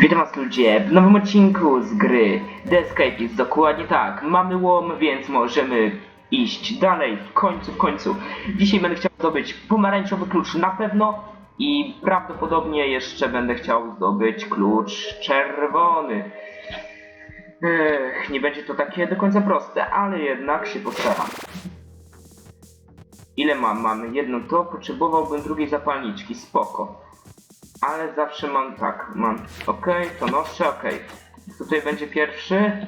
Witam was ludzie w nowym odcinku z gry The Escapist, dokładnie tak. Mamy łom, więc możemy iść dalej, w końcu, w końcu. Dzisiaj będę chciał zdobyć pomarańczowy klucz na pewno i prawdopodobnie jeszcze będę chciał zdobyć klucz czerwony. Ech, nie będzie to takie do końca proste, ale jednak się postaram. Ile mam? Mamy jedną to, potrzebowałbym drugiej zapalniczki, spoko. Ale zawsze mam tak, mam ok, to noszę, ok. Tutaj będzie pierwszy.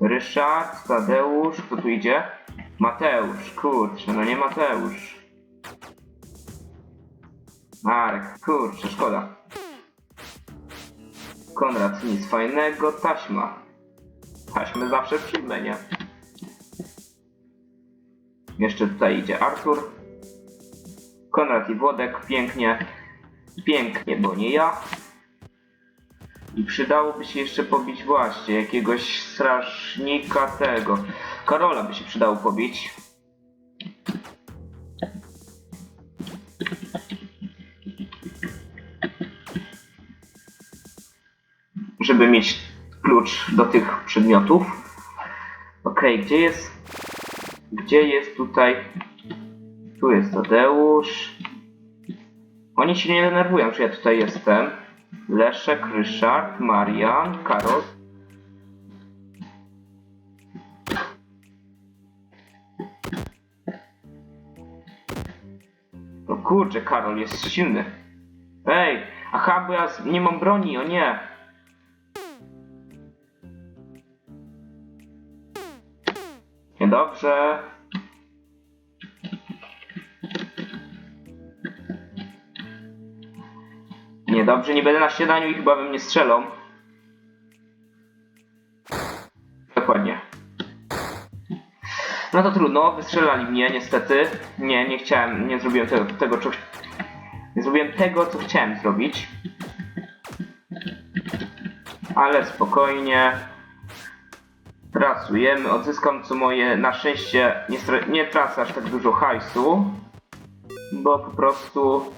Ryszard, Tadeusz, kto tu idzie? Mateusz, kurczę, no nie Mateusz. Marek, kurczę, szkoda. Konrad, nic fajnego, taśma. Taśmy zawsze przyjmę, nie? Jeszcze tutaj idzie Artur. Konrad i Włodek, pięknie, pięknie, bo nie ja. I przydałoby się jeszcze pobić właśnie jakiegoś strażnika tego. Karola by się przydało pobić. Żeby mieć klucz do tych przedmiotów. Okej, gdzie jest... Gdzie jest tutaj... Tu jest Tadeusz. Oni się nie denerwują, że ja tutaj jestem. Leszek, Ryszard, Marian, Karol. No kurczę, Karol jest silny. Ej, aha, bo ja nie mam broni, o nie. Niedobrze. Niedobrze, nie będę na śniadaniu i chyba we mnie strzelą. Dokładnie. No to trudno, wystrzelali mnie niestety. Nie, nie chciałem, nie zrobiłem tego, tego co... Nie zrobiłem tego, co chciałem zrobić. Ale spokojnie. Pracujemy, odzyskam co moje, na szczęście nie, nie tracę aż tak dużo hajsu. Bo po prostu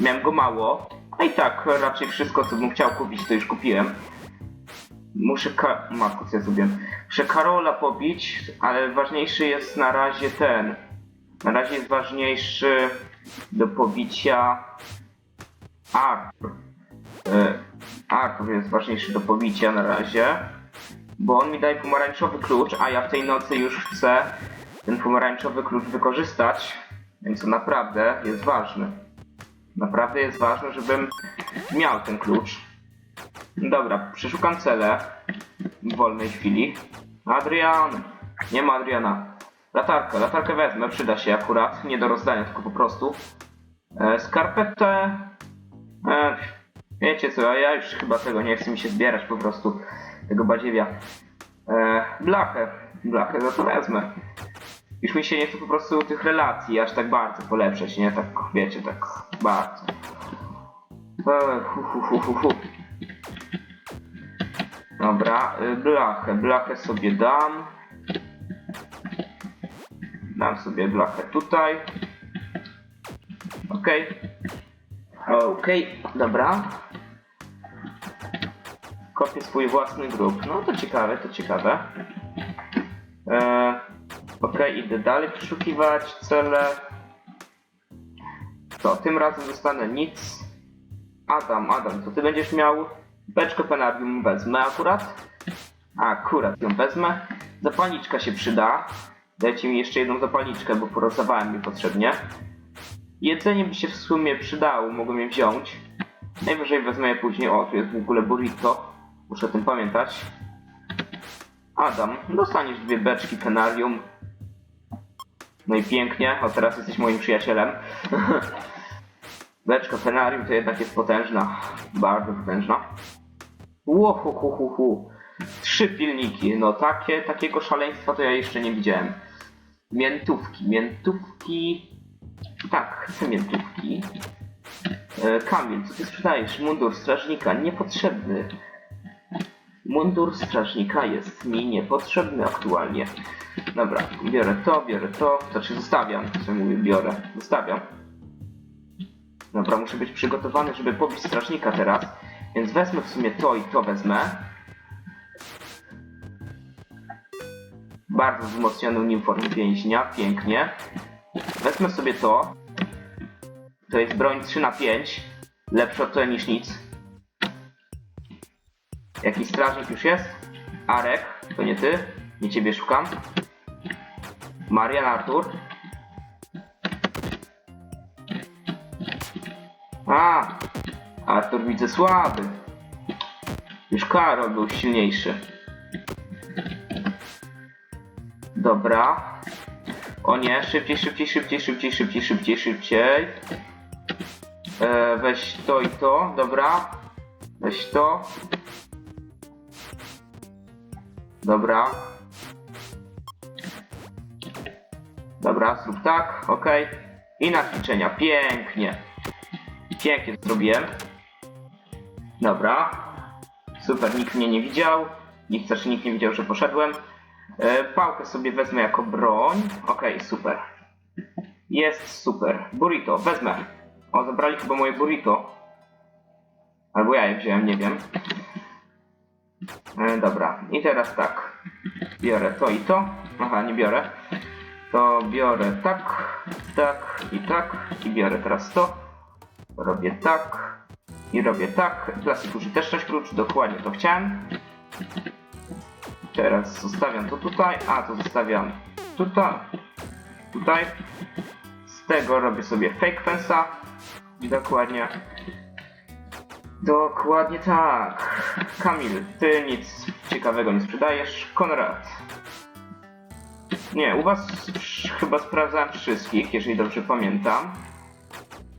Miałem go mało, a i tak raczej wszystko, co bym chciał kupić, to już kupiłem. Muszę ka... Co ja? Muszę Karola pobić, ale ważniejszy jest na razie ten. Na razie jest ważniejszy do pobicia Arthur. E, Arthur jest ważniejszy do pobicia na razie, bo on mi daje pomarańczowy klucz, a ja w tej nocy już chcę ten pomarańczowy klucz wykorzystać, więc to naprawdę jest ważne. Naprawdę jest ważne, żebym miał ten klucz. Dobra, przeszukam cele w wolnej chwili. Adrian! Nie ma Adriana. Latarkę, latarkę wezmę, przyda się akurat. Nie do rozdania, tylko po prostu. E, skarpetę. E, wiecie co, ja już chyba tego nie chcę mi się zbierać po prostu. Tego badziewia. E, blachę. Blachę za to wezmę. Już mi się nie chce po prostu tych relacji aż tak bardzo polepszać, nie? Tak, wiecie, tak bardzo. E, hu, hu, hu, hu, hu. Dobra, y, blachę, blachę sobie dam. Dam sobie blachę tutaj. Okej. Okej, dobra. Kopię swój własny grób. No to ciekawe, to ciekawe. Eee, Okej, idę dalej przeszukiwać cele. To, tym razem dostanę nic. Adam, Adam, to ty będziesz miał beczkę penarium wezmę akurat. Akurat ją wezmę. Zapalniczka się przyda. Dajcie mi jeszcze jedną zapalniczkę, bo porozdawałem mi potrzebnie. Jedzenie by się w sumie przydało, mogłem je wziąć. Najwyżej wezmę je później. O, tu jest w ogóle burrito. Muszę o tym pamiętać. Adam, dostaniesz dwie beczki penarium. No i pięknie, a teraz jesteś moim przyjacielem. Beczka penarium to jednak jest potężna. Bardzo potężna. Łohu, hu, hu, hu. Trzy pilniki. No takie, takiego szaleństwa to ja jeszcze nie widziałem. Miętówki, miętówki. Tak, chcę miętówki. E, Kamil, co ty sprzedajesz? Mundur strażnika, niepotrzebny. Mundur strażnika jest mi niepotrzebny aktualnie. Dobra, biorę to, biorę to. Znaczy zostawiam, co mówię, biorę. Zostawiam. Dobra, muszę być przygotowany, żeby pobić strażnika teraz. Więc wezmę w sumie to i to wezmę. Bardzo wzmocniony uniform więźnia, pięknie. Wezmę sobie to. To jest broń 3 na 5 Lepsze od to niż nic. Jakiś strażnik już jest? Arek, to nie ty? Nie ciebie szukam. Marian Artur. A, Artur widzę słaby. Już Karol był silniejszy. Dobra. O nie, szybciej, szybciej, szybciej, szybciej, szybciej, szybciej, szybciej. E, weź to i to, dobra. Weź to. Dobra. Dobra, zrób tak, ok. I na ćwiczenia, pięknie. Pięknie zrobiłem. Dobra. Super, nikt mnie nie widział. Nikt, znaczy nikt nie widział, że poszedłem. E, pałkę sobie wezmę jako broń. Ok, super. Jest super. Burrito, wezmę. O, zabrali chyba moje burrito. Albo ja je wziąłem, nie wiem. E, dobra, i teraz tak. Biorę to i to. Aha, nie biorę. To biorę tak, tak i tak. I biorę teraz to. Robię tak. I robię tak. Klasyk użyteczność klucz, dokładnie to chciałem. Teraz zostawiam to tutaj, a to zostawiam tutaj. Tutaj. Z tego robię sobie fake fence'a. Dokładnie. Dokładnie tak. Kamil, ty nic ciekawego nie sprzedajesz. Konrad. Nie, u was chyba sprawdzałem wszystkich, jeżeli dobrze pamiętam.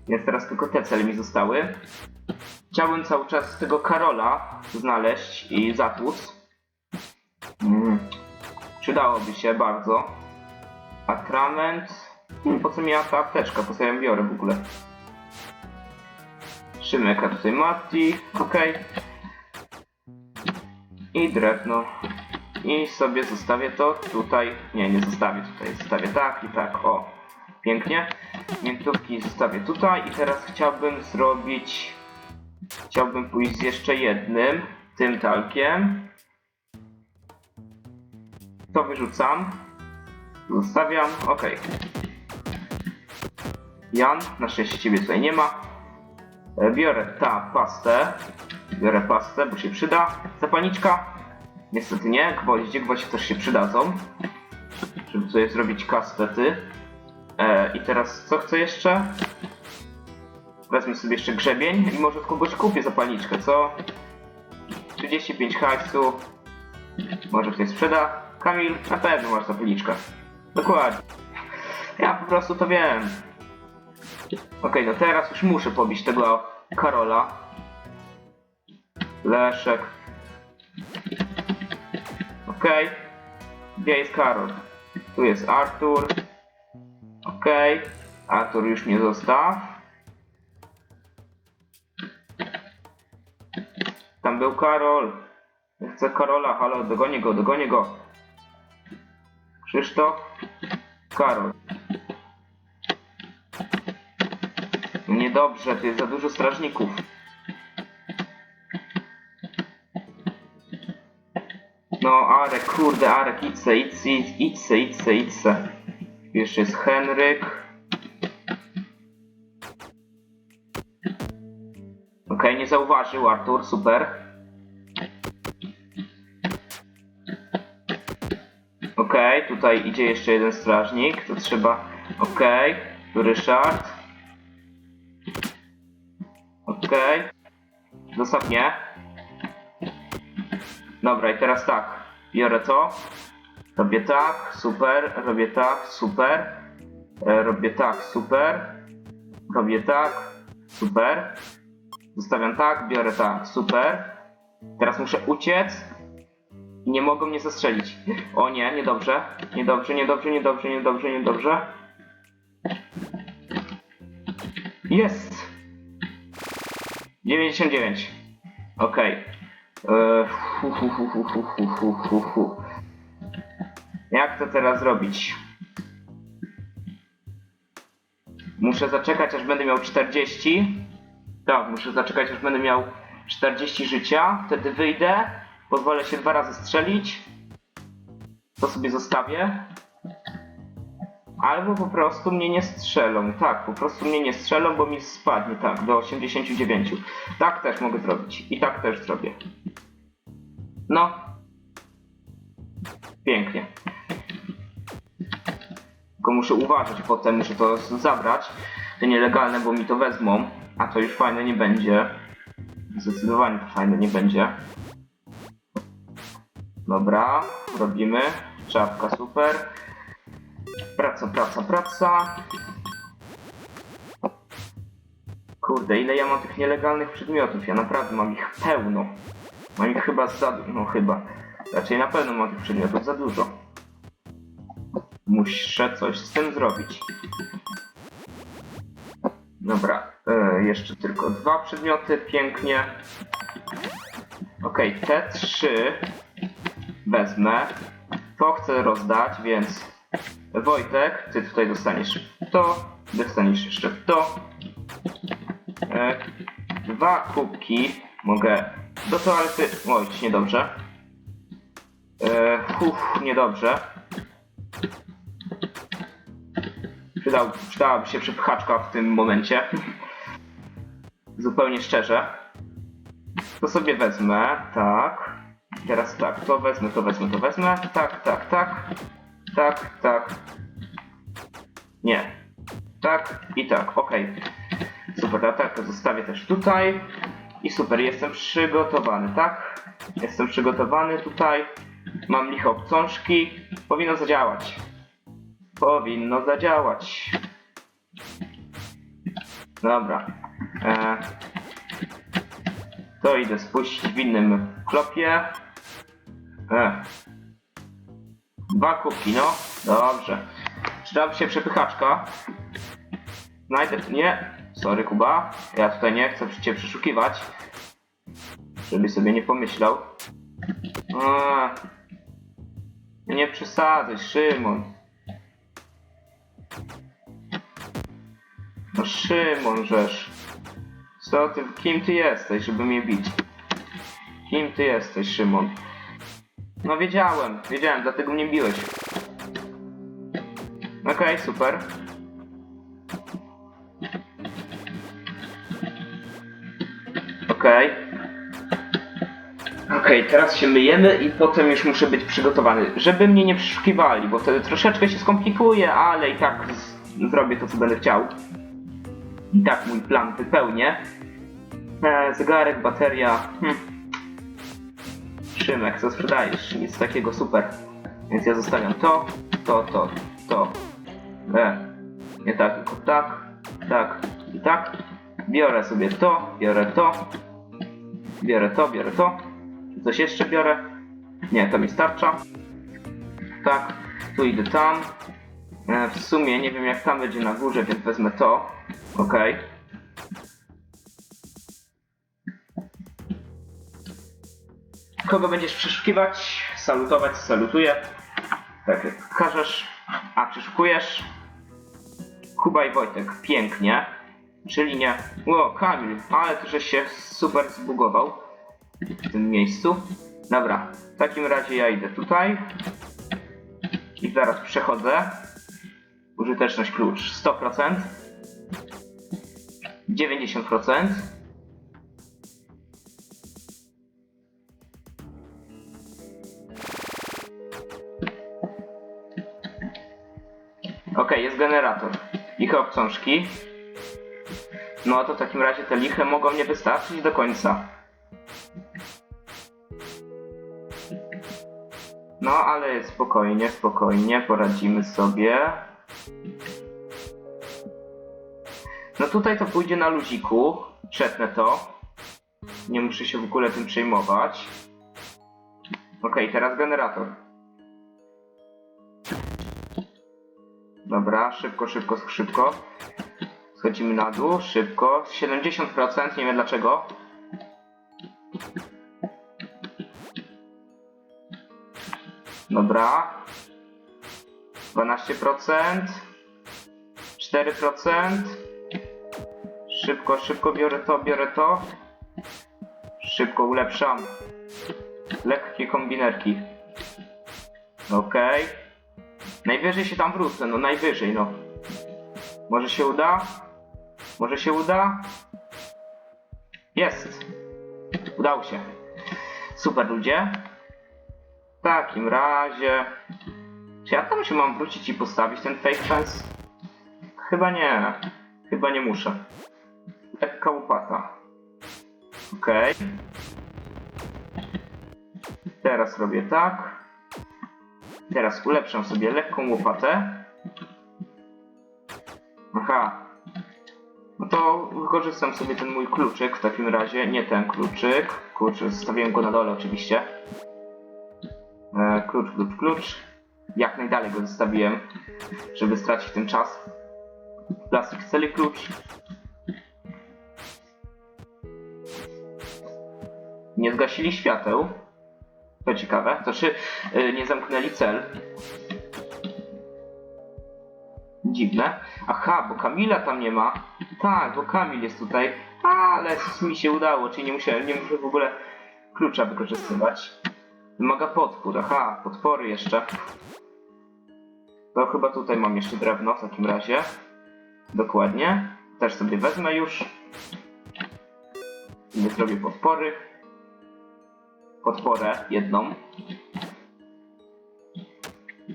Jest teraz tylko te cele mi zostały. Chciałbym cały czas tego Karola znaleźć i zatłuc. Mm. Przydałoby się bardzo. Atrament. Hmm, po co mi ta apteczka? Po co ja ją biorę w ogóle? Szymek, a tutaj Mati. Ok. I drewno. I sobie zostawię to tutaj. Nie, nie zostawię tutaj. Zostawię tak i tak. O. Pięknie. Miętówki zostawię tutaj. I teraz chciałbym zrobić... Chciałbym pójść z jeszcze jednym. Tym talkiem. To wyrzucam. Zostawiam. Ok. Jan, na szczęście ciebie tutaj nie ma. E, Biorę ta pastę. Biorę pastę, bo się przyda. Zapalniczka. Niestety nie. Gwoździe. Gwoździe też się przydadzą. Żeby tutaj zrobić kastety. E, I teraz co chcę jeszcze? Wezmę sobie jeszcze grzebień i może od kogoś kupię zapalniczkę, co? 35 hajsu. Może ktoś sprzeda? Kamil, na pewno masz zapalniczkę. Dokładnie. Ja po prostu to wiem. Okej, no teraz już muszę pobić tego Karola. Leszek. Okej. Gdzie jest Karol? Tu jest Artur. Okej. Artur już mnie zostaw. Tam był Karol. Chcę Karola, halo, dogonię go, dogonię go. Krzysztof. Karol. Niedobrze, to jest za dużo strażników. No, Arek, kurde, Arek, idźce, idźce, idźce, idźce, idźce. Jeszcze jest Henryk. Okej, nie zauważył Artur, super. Okej, tutaj idzie jeszcze jeden strażnik, to trzeba... Okej, tu Ryszard. Okej. Zostaw mnie. Dobra, i teraz tak. Biorę to. Robię tak, super. Robię tak, super. E, robię tak, super. Robię tak, super. Zostawiam tak, biorę tak, super. Teraz muszę uciec. I nie mogą mnie zastrzelić. O nie, niedobrze. Niedobrze, niedobrze, niedobrze, niedobrze, niedobrze. Jest! 99. Okej. E, okay. Jak to teraz zrobić? Muszę zaczekać, aż będę miał 40. Tak, muszę zaczekać, aż będę miał 40 życia. Wtedy wyjdę. Pozwolę się dwa razy strzelić. To sobie zostawię. Albo po prostu mnie nie strzelą. Tak, po prostu mnie nie strzelą, bo mi spadnie, tak, do 89. Tak też mogę zrobić. I tak też zrobię. No. Pięknie. Tylko muszę uważać potem, muszę to zabrać. Te nielegalne, bo mi to wezmą. A to już fajne nie będzie. Zdecydowanie to fajne nie będzie. Dobra, robimy. Czapka super. Praca, praca, praca. Kurde, ile ja mam tych nielegalnych przedmiotów? Ja naprawdę mam ich pełno. Mam ich chyba za no chyba. Raczej na pewno mam tych przedmiotów za dużo. Muszę coś z tym zrobić. Dobra, e, jeszcze tylko dwa przedmioty, pięknie. Okej, te trzy wezmę. To chcę rozdać, więc Wojtek, ty tutaj dostaniesz to, dostaniesz jeszcze to. E, dwa kubki mogę do toalety. Oj, niedobrze. E, uff, niedobrze. Przydał, przydałaby się przepychaczka w tym momencie. Zupełnie szczerze. To sobie wezmę, tak. Teraz tak, to wezmę, to wezmę, to wezmę. Tak, tak, tak. Tak, tak. Nie. Tak i tak, okej. Super, latarkę zostawię też tutaj. I super, jestem przygotowany, tak? Jestem przygotowany tutaj. Mam liche obcążki. Powinno zadziałać. Powinno zadziałać. Dobra. E, to idę spuścić w innym klopie. E. Dwa kubki, no. Dobrze. Przydałaby się przepychaczka. Znajdę... Nie. Sorry, Kuba. Ja tutaj nie chcę cię przeszukiwać. Żeby sobie nie pomyślał. A, nie przesadzaj, Szymon. No Szymon, żeż. Co ty, kim ty jesteś, żeby mnie bić? Kim ty jesteś, Szymon? No wiedziałem, wiedziałem, dlatego mnie biłeś. Okej, super. Okej. Okej, teraz się myjemy i potem już muszę być przygotowany. Żeby mnie nie przeszukiwali, bo wtedy troszeczkę się skomplikuje, ale i tak zrobię to, co będę chciał. I tak mój plan wypełnię. E, zegarek, bateria. Hm. Szymek, co sprzedajesz? Nic takiego super. Więc ja zostawiam to, to, to, to. E, nie tak, tylko tak, tak i tak. Biorę sobie to, biorę to, biorę to, biorę to. Coś jeszcze biorę? Nie, to mi starcza. Tak, tu idę tam. E, w sumie nie wiem jak tam będzie na górze, więc wezmę to. Okej. Kogo będziesz przeszukiwać? Salutować, salutuję. Tak każesz. A przeszukujesz? Kuba i Wojtek. Pięknie. Czyli nie. O, Kamil, ale to żeś się super zbugował w tym miejscu. Dobra, w takim razie ja idę tutaj. I zaraz przechodzę. Użyteczność klucz 100%. 90%. Generator. Liche obcążki. No to w takim razie te liche mogą nie wystarczyć do końca. No ale spokojnie, spokojnie, poradzimy sobie. No tutaj to pójdzie na luziku. Przetnę to. Nie muszę się w ogóle tym przejmować. Okej, teraz generator. Dobra, szybko, szybko, szybko. Schodzimy na dół, szybko. 70%, nie wiem dlaczego. Dobra. 12%. 4%. Szybko, szybko biorę to, biorę to. Szybko ulepszam. Lekkie kombinerki. Okej. Najwyżej się tam wrócę, no najwyżej, no. Może się uda? Może się uda? Jest! Udało się. Super ludzie. W takim razie... Czy ja tam się mam wrócić i postawić ten fake fence? Chyba nie. Chyba nie muszę. Lekka łopata. Okej. Teraz robię tak. Teraz ulepszam sobie lekką łopatę. Aha. No to wykorzystam sobie ten mój kluczyk w takim razie. Nie ten kluczyk. Kurczę, zostawiłem go na dole oczywiście. E, klucz, klucz, klucz. Jak najdalej go zostawiłem, żeby stracić ten czas. Plastik celi klucz. Nie zgasili świateł. To ciekawe. To czy y, nie zamknęli cel? Dziwne. Aha, bo Kamila tam nie ma. Tak, bo Kamil jest tutaj. Ale mi się udało, czyli nie musiałem, nie muszę w ogóle klucza wykorzystywać. Wymaga potwór, aha, potwory jeszcze. To chyba tutaj mam jeszcze drewno w takim razie. Dokładnie. Też sobie wezmę już. Nie zrobię podpory. Podporę jedną.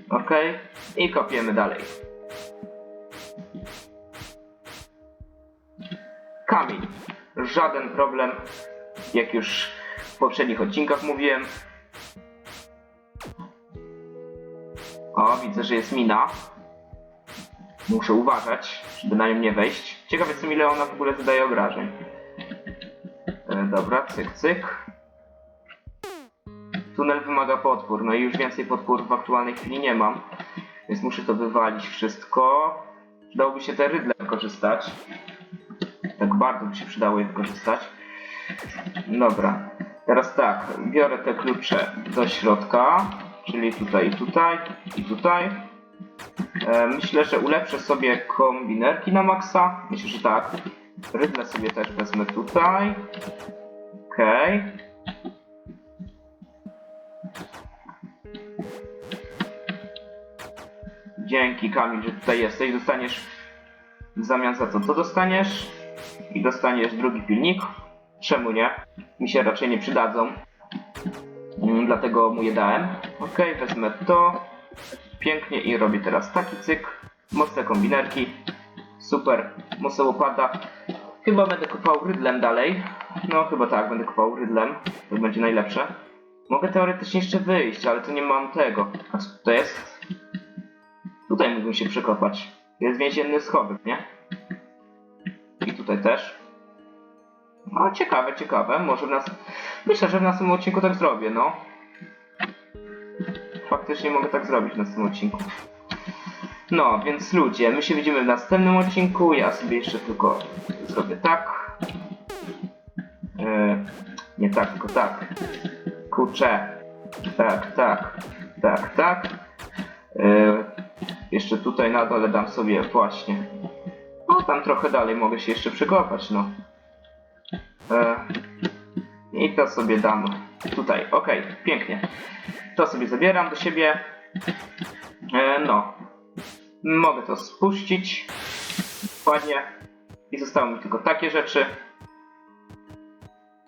Ok. I kopiemy dalej. Kamień. Żaden problem. Jak już w poprzednich odcinkach mówiłem. O, widzę, że jest mina. Muszę uważać, żeby na nią nie wejść. Ciekawe jestem, ile ona w ogóle zadaje obrażeń. E, dobra, cyk, cyk. Tunel wymaga potwór, no i już więcej potwórów w aktualnej chwili nie mam. Więc muszę to wywalić wszystko. Przydałoby się te rydle wykorzystać. Tak bardzo by się przydało je wykorzystać. Dobra. Teraz tak, biorę te klucze do środka, czyli tutaj, tutaj i tutaj. E, myślę, że ulepszę sobie kombinerki na maksa. Myślę, że tak. Rydle sobie też wezmę tutaj. Okej. Dzięki Kamil, że tutaj jesteś. Dostaniesz w zamian za to, co dostaniesz? I dostaniesz drugi pilnik. Czemu nie? Mi się raczej nie przydadzą. Mm, Dlatego mu je dałem. Ok, wezmę to. Pięknie i robię teraz taki cyk. Mocne kombinerki. Super. Mocna łopata. Chyba będę kopał rydlem dalej. No chyba tak, będę kopał rydlem. To będzie najlepsze. Mogę teoretycznie jeszcze wyjść, ale to nie mam tego. A co to jest? Tutaj mógłbym się przekopać. Jest więzienny schowek, nie? I tutaj też. No ciekawe, ciekawe. Może w nas... Myślę, że w następnym odcinku tak zrobię, no. Faktycznie mogę tak zrobić w następnym odcinku. No, więc ludzie, my się widzimy w następnym odcinku. Ja sobie jeszcze tylko zrobię tak. Yy, nie tak, tylko tak. Kurczę. Tak, tak, tak, tak. Yy, jeszcze tutaj na dole dam sobie właśnie. No, tam trochę dalej mogę się jeszcze przekopać, no. E, I to sobie dam tutaj. Ok, pięknie. To sobie zabieram do siebie. E, no. Mogę to spuścić. Ładnie. I zostały mi tylko takie rzeczy.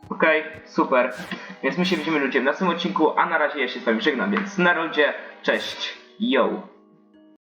Ok, super. Więc my się widzimy ludzie w następnym odcinku, a na razie ja się z wami żegnam, więc na ludzie, cześć, yo!